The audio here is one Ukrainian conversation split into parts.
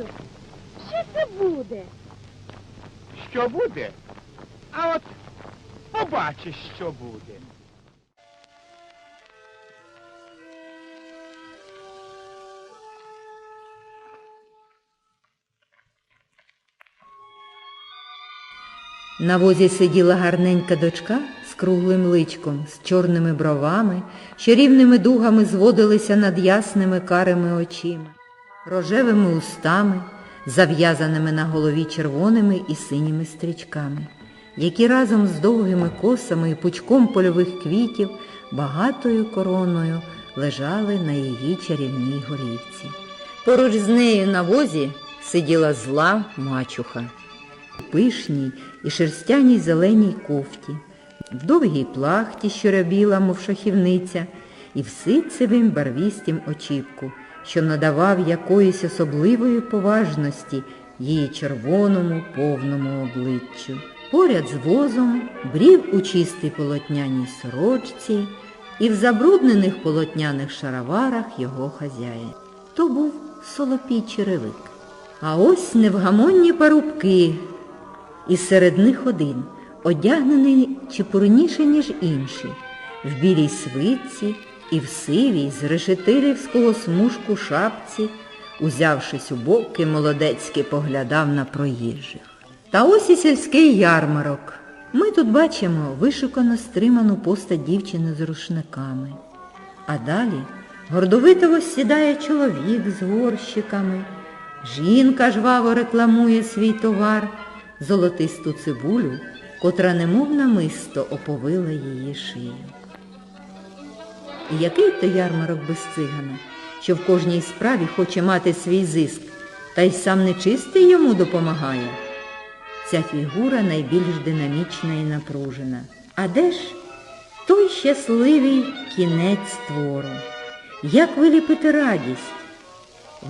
Тату, що це буде? Що буде? А от побачиш, що буде. На возі сиділа гарненька дочка з круглим личком, з чорними бровами, що рівними дугами зводилися над ясними карими очима, рожевими устами, зав'язаними на голові червоними і синіми стрічками, які разом з довгими косами і пучком польових квітів багатою короною лежали на її чарівній голівці. Поруч з нею на возі сиділа зла мачуха у пишній і шерстяній зеленій кофті, в довгій плахті, що рябіла, мов шахівниця, і в ситцевім барвістім очіпку, що надавав якоїсь особливої поважності її червоному повному обличчю. Поряд з возом брів у чистій полотняній сорочці і в забруднених полотняних шароварах його хазяїн. То був солопій черевик. А ось невгамонні парубки, і серед них один, одягнений чепурніше, ніж інші, в білій свитці і в сивій з решетилівського смужку шапці, узявшись у боки, молодецьки поглядав на проїжджих. Та ось і сільський ярмарок. Ми тут бачимо вишукано стриману постать дівчини з рушниками. А далі гордовито сідає чоловік з горщиками. Жінка жваво рекламує свій товар, золотисту цибулю, котра немов намисто оповила її шию. Який то ярмарок без цигана, що в кожній справі хоче мати свій зиск, та й сам нечистий йому допомагає. Ця фігура найбільш динамічна і напружена. А де ж той щасливий кінець твору? Як виліпити радість?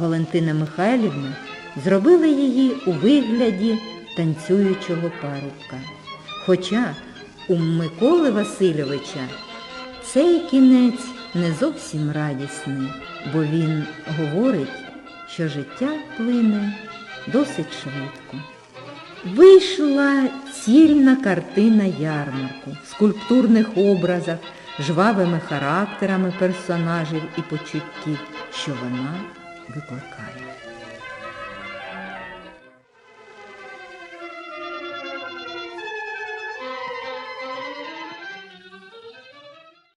Валентина Михайлівна зробила її у вигляді танцюючого парубка. Хоча у Миколи Васильовича цей кінець не зовсім радісний, бо він говорить, що життя плине досить швидко. Вийшла цільна картина ярмарку в скульптурних образах, жвавими характерами персонажів і почуттів, що вона викликає.